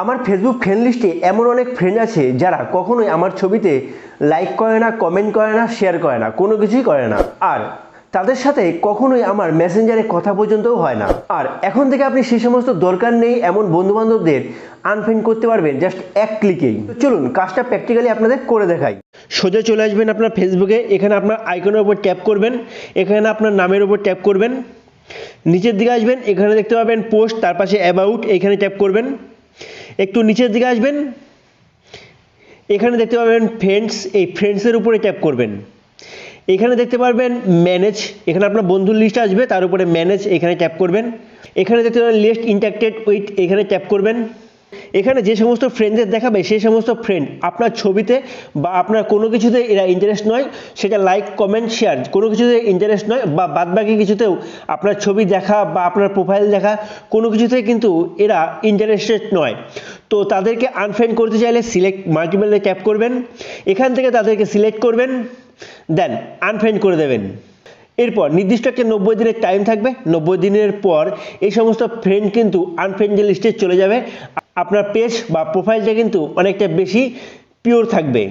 আমার Facebook friend লিস্টে এমন অনেক ফ্রেন্ড আছে যারা কখনোই আমার ছবিতে লাইক করে না কমেন্ট করে না শেয়ার করে না, কোনো কিছুই করে না। আর তাদের সাথে কখনোই আমার মেসেঞ্জারে কথা পর্যন্তও হয় না। আর এখন থেকে আপনি সেই সমস্ত দরকার নেই এমন বন্ধুবান্ধবদের আনফ্রেন্ড করতে পারবেন জাস্ট এক ক্লিকেই চলুন, কাজটা প্র্যাকটিক্যালি আপনাদের করে দেখাই। সোজা চলে আসবেন আপনার ফেসবুকে এখানে আপনার আইকনের উপর ট্যাপ করবেন, এখানে আপনার নামের উপর ট্যাপ করবেন। নিচের দিকে আসবেন, এখানে দেখতে পাবেন পোস্ট তার পাশে অ্যাবাউট এখানে ট্যাপ করবেন। একটু নিচের দিকে আসবেন। এখানে দেখতে পাবেন ফ্রেন্ডস এই ফ্রেন্ডসের উপরে ট্যাপ করবেন। এখানে দেখতে পারবেন ম্যানেজ এখানে আপনার বন্ধুর লিস্ট আসবে, তার উপরে ম্যানেজ এখানে ট্যাপ করবেন। এখানে দেখতে পাবেন লিস্ট ইন্টাক্টেড উইথ এখানে ট্যাপ করবেন। এখানে যে সমস্ত ফ্রেন্ডদের দেখাবে, সেই সমস্ত ফ্রেন্ড আপনার ছবিতে বা আপনার কোনো কিছুতে এরা ইন্টারেস্ট নয়, সেটা লাইক কমেন্ট শেয়ার কোনো কিছুতে ইন্টারেস্ট নয় বা বাদবাকি কিছুতেও আপনার ছবি দেখা বা আপনার প্রোফাইল দেখা, কোনো কিছুতে কিন্তু এরা ইন্টারেস্টেড নয়। তো তাদেরকে আনফ্রেন্ড করতে চাইলে সিলেক্ট মাল্টিপলে ট্যাপ করবেন। এখান থেকে তাদেরকে সিলেক্ট করবেন দেন আনফ্রেন্ড করে দেবেন। এরপর নির্দিষ্ট একটা নব্বই দিনের টাইম থাকবে। নব্বই দিনের পর এই সমস্ত ফ্রেন্ড কিন্তু আনফ্রেন্ডের লিস্টে চলে যাবে। আপনার পেজ বা প্রোফাইলটা কিন্তু অনেকটা বেশি পিওর থাকবে।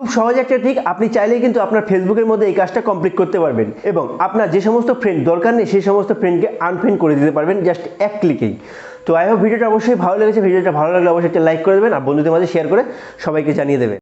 খুব সহজ একটা ট্রিক আপনি চাইলেই কিন্তু আপনার ফেসবুকের মধ্যে এই কাজটা কমপ্লিট করতে পারবেন এবং আপনার যে সমস্ত ফ্রেন্ড দরকার নেই, সেই সমস্ত ফ্রেন্ডকে আনফ্রেন্ড করে দিতে পারবেন জাস্ট এক ক্লিকেই তো আই হোপ ভিডিওটা অবশ্যই ভালো লেগেছে, ভিডিওটা ভালো লাগলে অবশ্যই একটা লাইক করে দেবেন, আর বন্ধুদের মাঝে শেয়ার করে সবাইকে জানিয়ে দেবেন।